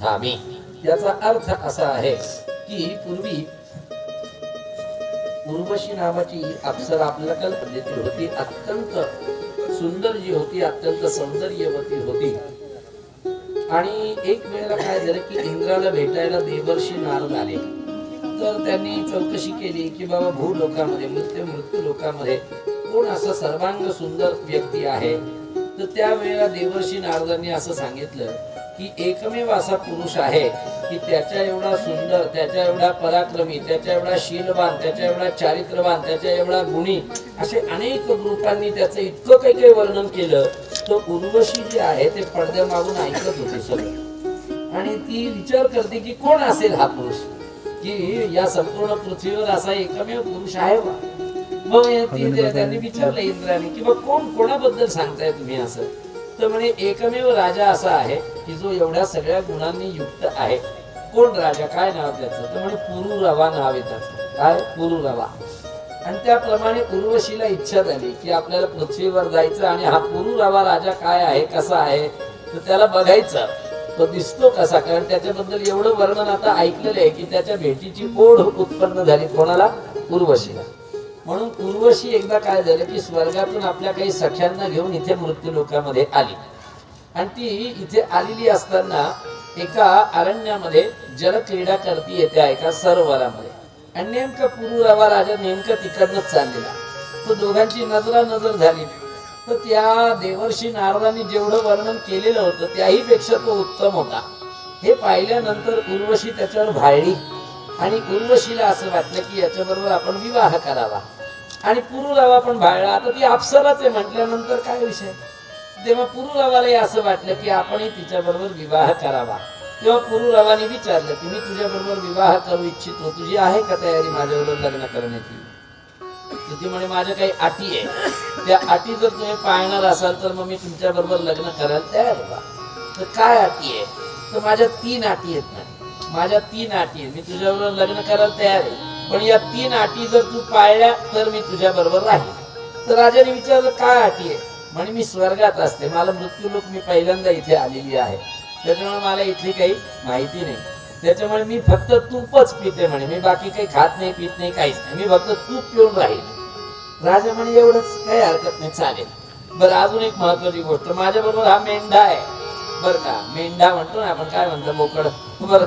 धामी. याचा अर्थ असा आहे की पूर्वी उर्वशी नावाची अप्सरा आपल्याला कल्पनेची होती. अत्यंत सुंदर जी होती अत्यंत सौंदर्यवती होती. आणि एक वेळेला काय झालं की इंद्राला भेटायला देवर्षी नारद आले. तर त्यांनी चौकशी केली की बाबा भू लोकामध्ये मृत्यू मृत्यू लोकामध्ये कोण असं सर्वांग सुंदर व्यक्ती आहे? तर त्यावेळेला देवर्षी नारदांनी असं सांगितलं की एकमेव असा पुरुष आहे की त्याच्या एवढा सुंदर त्याच्या एवढा पराक्रमी त्याच्या एवढा शीलवान त्याच्या एवढा चारित्र्यवान त्याच्या एवढा गुणी असे अनेक रूपांनी त्याचं इतकं काही काही वर्णन केलं तर उर्वशी जे आहे ते पडद्यामागून ऐकत होते सगळं. आणि ती विचार करते की कोण असेल हा पुरुष? की या संपूर्ण पृथ्वीवर असा एकमेव पुरुष आहे मग त्यांनी विचारलं इंद्राने की बघ कोण कोणाबद्दल सांगताय तुम्ही असं? तर म्हणे एकमेव राजा असा आहे की जो एवढ्या सगळ्या गुणांनी युक्त आहे. कोण राजा? काय नाव त्याचं? तर म्हणे पुरुरवा नाव आहे त्याचं काय? पुरुरवा. आणि त्याप्रमाणे उर्वशीला इच्छा झाली की आपल्याला पृथ्वीवर जायचं आणि हा पुरुरवा राजा काय आहे कसा आहे तर त्याला बघायचं. तो दिसतो कसा? कारण त्याच्याबद्दल एवढं वर्णन आता ऐकलेलं आहे की त्याच्या भेटीची ओढ उत्पन्न झाली कोणाला? उर्वशीला. म्हणून उर्वशी एकदा काय झालं की स्वर्गातून आपल्या काही सख्यांना घेऊन इथे मृत्यू लोकांमध्ये आली. आणि ती इथे आलेली असताना एका अरण्यामध्ये जलक्रीडा करती येत्या एका सरोवरामध्ये. आणि नेमकं पुरुरावा राजा नेमकं तिकडनंच चाललेला. तो दोघांची नजरा नजर झाली. तर त्या देवर्षी नारदांनी जेवढं वर्णन केलेलं होतं त्याही पेक्षा तो उत्तम होता. हे पाहिल्यानंतर उर्वशी त्याच्यावर भाळली. आणि उर्वशीला असं वाटलं की याच्याबरोबर आपण विवाह करावा. आणि पुरुरावा पण भाळला आता ती अप्सराच आहे म्हटल्यानंतर काय विषय? तेव्हा पुरुरावालाही असं वाटलं की आपणही तिच्याबरोबर विवाह करावा. तेव्हा पुरुरावाने विचारलं की मी तुझ्याबरोबर विवाह करू इच्छितो. तुझी आहे का तयारी माझ्याबरोबर लग्न करण्याची? तुझी ती म्हणे माझ्या काही अटी आहे. त्या अटी जर तुम्ही पाळणार असाल तर मग मी तुमच्या बरोबर लग्न करायला तयार बा. तर काय अटी आहे? तर माझ्या तीन अटी आहेत ना माझ्या तीन अटी आहेत. मी तुझ्याबरोबर लग्न करायला तयार आहे. पण या तीन अटी जर तू पाळल्या तर मी तुझ्या बरोबर राहील तर राजाने विचारलं काय अटी आहे? म्हणे मी स्वर्गात असते. मला मृत्यू लोक मी पहिल्यांदा इथे आलेली आहे. त्याच्यामुळे मला इथली काही माहिती नाही. त्याच्यामुळे मी फक्त तूपच पिते म्हणे. मी बाकी काही खात नाही पित नाही काहीच नाही. मी फक्त तूप पिऊन राहील राजा म्हणे एवढंच काही हरकत नाही. चालेल. बरं अजून एक महत्वाची गोष्ट. माझ्या बरोबर हा मेंढा आहे. बर का मेंढा म्हणतो ना आपण. काय म्हणतो बोकड? बरं.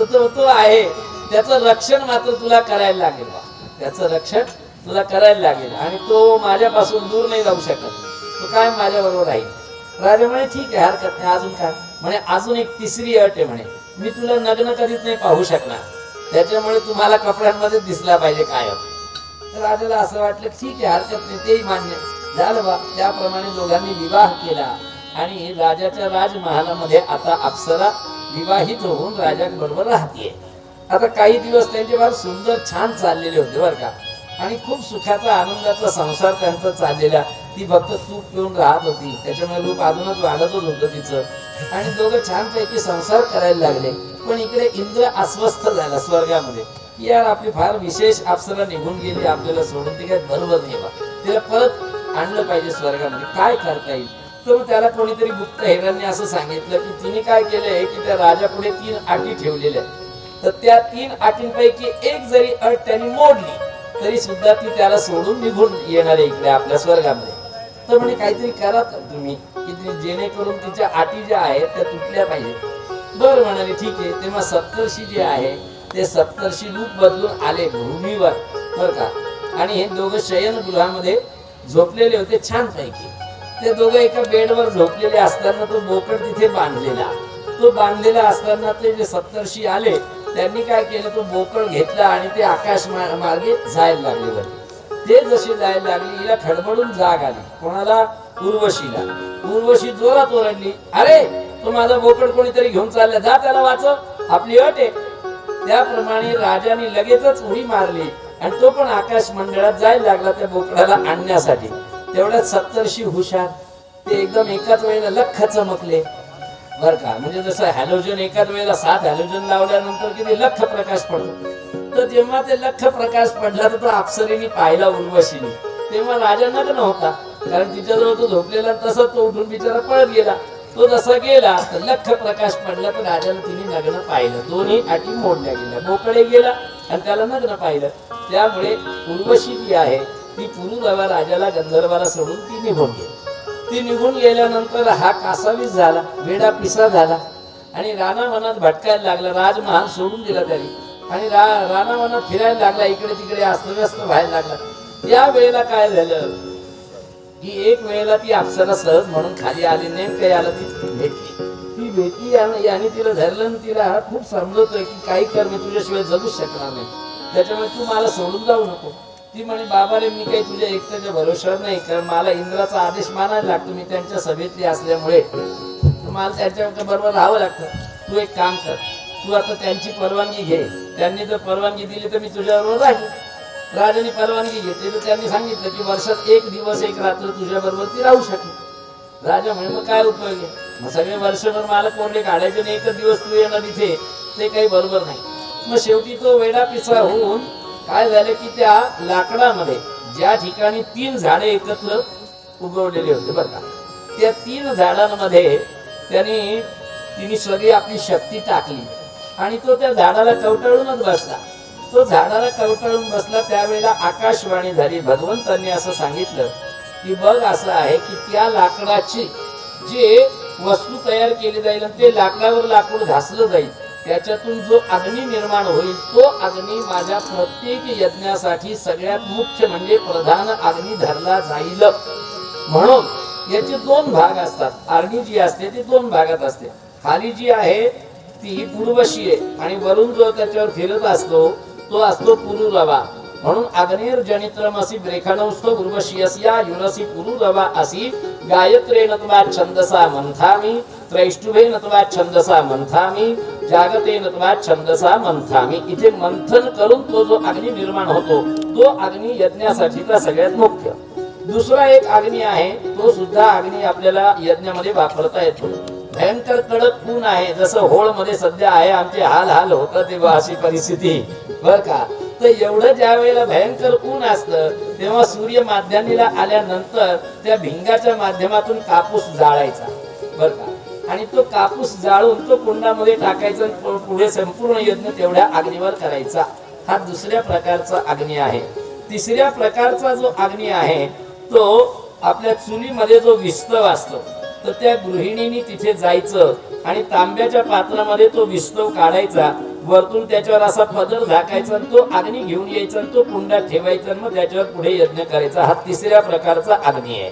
तर तो आहे. त्याचं रक्षण मात्र तुला करायला लागेल बा. त्याचं रक्षण तुला करायला लागेल. आणि तो माझ्यापासून दूर नाही जाऊ शकत. तो काय माझ्या बरोबर राहील? राजा म्हणे ठीक आहे हरकत नाही. अजून काय? म्हणे अजून एक तिसरी अट आहे म्हणे. मी तुला नग्न कधीच नाही पाहू शकणार. त्याच्यामुळे तुम्हाला कपड्यांमध्ये दिसला पाहिजे कायम तर राजाला असं वाटलं ठीक आहे हरकत नाही. तेही मान्य झालं बा. त्याप्रमाणे दोघांनी विवाह केला. आणि राजाच्या राजमहालामध्ये आता अप्सरा विवाहित होऊन राजाबरोबर राहतेय. आता काही दिवस त्यांचे फार सुंदर छान चाललेले होते बरं का. आणि खूप सुखाचा आनंदाचा संसार त्यांचा चाललेला. ती फक्त तूप पिऊन राहत होती. त्याच्यामुळे रूप अजूनच वाढतच होतं तिचं. आणि दोघं छानपैकी संसार करायला लागले. पण इकडे इंद्र अस्वस्थ झाला स्वर्गामध्ये. की यार आपली फार विशेष अप्सरा निघून गेली. आपल्याला सोडून ती काय बरोबर नाही बा. तिला परत आणलं पाहिजे स्वर्गामध्ये. काय करता येईल? तर त्याला कोणीतरी गुप्त हेरांनी असं सांगितलं की तिने काय केलंय की त्या राजापुढे तीन आटी ठेवलेल्या आहेत. तर त्या तीन अटींपैकी एक जरी अट त्यांनी मोडली तरी सुद्धा ती त्याला सोडून निघून येणार इकडे आपल्या स्वर्गामध्ये. तर म्हणजे काहीतरी करा तर तुम्ही की जेणेकरून तिच्या अटी ज्या आहेत त्या तुटल्या पाहिजेत. बरं म्हणाले ठीक आहे. तेव्हा सप्तर्षी जे आहे ते सप्तर्षी रूप बदलून आले भूमीवर बरं का? आणि हे दोघं शयनगृहामध्ये झोपलेले होते छानपैकी. ते दोघं एका बेडवर झोपलेले असताना तो बोकड तिथे बांधलेला. तो बांधलेला असताना ते जे सप्तर्षी आले त्यांनी काय केलं तो बोकड घेतला आणि ते आकाश मार्गे जायला लागले बरं ते जसे जायला लागले हिला खडबडून जाग आली. कोणाला? उर्वशीला. उर्वशी जोरात ओरडली अरे तो माझा बोकड कोणीतरी घेऊन चालला. जा त्याला वाचव. आपली अट आहे. त्याप्रमाणे राजाने लगेचच उडी मारली आणि तो पण आकाश मंडळात जायला लागला त्या बोकडाला आणण्यासाठी. तेवढ्यात सप्तर्षी हुशार ते एकदम एकाच वेळेला लख चमकले. बर का? म्हणजे जसं हॅलोजन एकाच वेळेला सात हॅलोजन लावल्यानंतर किती? लख प्रकाश पडतो. तर जेव्हा ते लख प्रकाश पडला तर तो पाहिला उर्वशीने. तेव्हा राजा नग्न होता कारण तिच्याजवळ तो झोपलेला तसा तो उठून बिचारा पळत गेला. तो जसा गेला तर लख प्रकाश पडला तर राजाला तिने नग्न पाहिलं. दोन्ही अटी मोडल्या गेल्या. बोकडे गेला आणि त्याला नग्न पाहिलं. त्यामुळे उर्वशी जी आहे ती पुरुरवा राजाला गंधर्वाला सोडून ती निघून गेली. ती निघून गेल्यानंतर हा कासावीस झाला वेडा पिसा झाला. आणि राणा मनात भटकायला लागला राजमहाल सोडून दिला त्याने. आणि रा राणा मनात फिरायला लागला इकडे तिकडे अस्तव्यस्त व्हायला लागला. या वेळेला काय झालं? की एक वेळेला ती अप्सरा सहज म्हणून खाली आली नेमकं याला ती भेटली. ती भेटली यानं- याने तिला धरलं आणि तिला खूप समजवतोय की काही कर मी तुझ्याशिवाय जगूच शकणार नाही. त्याच्यामुळे तू मला सोडून जाऊ नको. ती म्हणे बाबा रे मी काही तुझ्या एकट्याच्या भरोश्यावर नाही कारण मला इंद्राचा आदेश मानायला लागतो मी त्यांच्या सभेतली असल्यामुळे. मला त्यांच्या बरोबर राहावं लागतं. तू एक काम कर तू आता त्यांची परवानगी घे. त्यांनी जर परवानगी दिली तर मी तुझ्याबरोबर राहील राजाने परवानगी घेतली तर त्यांनी सांगितलं की वर्षात एक दिवस एक रात्र तुझ्याबरोबर ती राहू शकेल. राजा म्हणे मग काय उपयोग आहे? मग सगळे वर्षभर मला कोरडे काढायचे आणि एकच दिवस तू येणार इथे? ते काही बरोबर नाही. मग शेवटी तो वेडा पिसा होऊन काय झालं की त्या लाकडामध्ये ज्या ठिकाणी तीन झाडे एकत्र उगवलेले होते बरं का त्या तीन झाडांमध्ये त्यांनी तिने सगळी आपली शक्ती टाकली आणि तो त्या झाडाला कवटाळूनच बसला. तो झाडाला कवटाळून बसला त्यावेळेला आकाशवाणी झाली. भगवंतांनी असं सांगितलं की बघ असं आहे की त्या लाकडाची जे वस्तू तयार केली जाईल आणि ते लाकडावर लाकूड घासलं जाईल त्याच्यातून जो अग्नी निर्माण होईल तो अग्नी माझ्या प्रत्येक यज्ञासाठी सगळ्यात मुख्य म्हणजे प्रधान अग्नी धरला जाईल. म्हणून याचे दोन भाग असतात. अग्नी जी असते ती दोन भागात असते. खाली जी आहे ती उर्वशी आहे. आणि वरून जो त्याच्यावर फिरत असतो तो असतो पुरुरवा. म्हणून अग्नेर जनित्रमसी ब्रेखणौस्थ उर्वशीयस या युनसी पुरुरवा असी गायत्रे नत्वा छंदसा मंथामी त्रैष्टुभे नत्वा छंदसा मंथामी जागते नत्वा छंदसा मंथामी. इथे मंथन करून तो जो अग्नी निर्माण होतो तो अग्नी यज्ञासाठीचा सगळ्यात मुख्य. दुसरा एक अग्नी आहे तो सुद्धा अग्नी आपल्याला यज्ञामध्ये वापरता येतो. भयंकर कडक ऊन आहे जसं होळमध्ये सध्या आहे आमचे हाल हाल होतात तेव्हा अशी परिस्थिती. बर का? तर एवढं ज्या वेळेला भयंकर ऊन असतं तेव्हा सूर्य माध्यानीला आल्यानंतर त्या भिंगाच्या माध्यमातून कापूस जाळायचा. बर का? आणि तो कापूस जाळून तो कुंडामध्ये टाकायचा पुढे संपूर्ण यज्ञ तेवढ्या अग्नीवर करायचा. हा दुसऱ्या प्रकारचा अग्नी आहे. तिसऱ्या प्रकारचा जो अग्नी आहे तो आपल्या चुलीमध्ये जो विस्तव असतो तर त्या गृहिणीनी तिथे जायचं आणि तांब्याच्या पात्रामध्ये तो विस्तव काढायचा. वरतून त्याच्यावर असा पदर झाकायचा आणि तो अग्नी घेऊन यायचा आणि तो कुंडात ठेवायचा मग त्याच्यावर पुढे यज्ञ करायचा. हा तिसऱ्या प्रकारचा अग्नी आहे.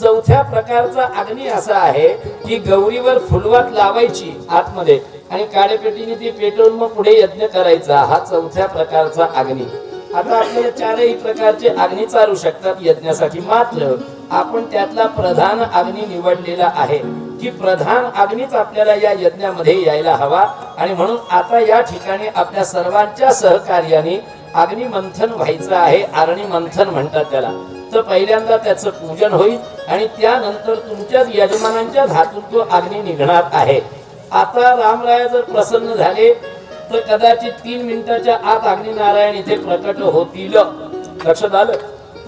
चौथ्या प्रकारचा अग्नी असा आहे की गौरीवर फुलवात लावायची आतमध्ये. आणि काळेपेटीने ती पेटवून मग पुढे यज्ञ करायचा. हा चौथ्या प्रकारचा अग्नी. आता आपले चारही प्रकारचे अग्नी चालू शकतात यज्ञासाठी. मात्र आपण त्यातला प्रधान अग्नी निवडलेला आहे की प्रधान अग्नीच आपल्याला या यज्ञामध्ये यायला हवा. आणि म्हणून आता या ठिकाणी आपल्या सर्वांच्या सहकार्याने अग्निमंथन व्हायचं आहे. अग्नी मंथन म्हणतात त्याला. तर पहिल्यांदा त्याचं पूजन होईल. आणि त्यानंतर तुमच्याच यजमानांच्या धातून तो अग्नी निघणार आहे. आता रामराया जर प्रसन्न झाले तर कदाचित तीन मिनिटाच्या आत अग्निनारायण इथे प्रकट होतील. लक्षात आलं?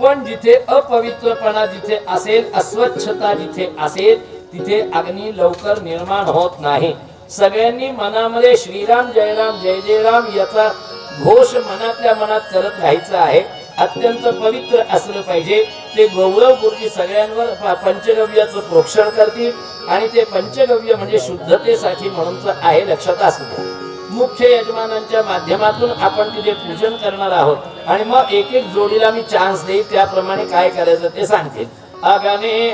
पण जिथे अपवित्रपणा जिथे असेल अस्वच्छता जिथे असेल तिथे अग्नी लवकर निर्माण होत नाही. सगळ्यांनी मनामध्ये श्रीराम जयराम जय जयराम याचा घोष मनातल्या मनात करत राहायचा आहे. अत्यंत पवित्र असलं पाहिजे. ते गौरव गुरुजी सगळ्यांवर पंचगव्याचं प्रोक्षण करतील आणि ते पंचगव्य म्हणजे शुद्धतेसाठी म्हणून आहे लक्षात असू मुख्य यजमानांच्या माध्यमातून आपण तिथे पूजन करणार आहोत. आणि मग एक एक जोडीला मी चान्स देईल त्याप्रमाणे काय करायचं ते सांगतील आगामी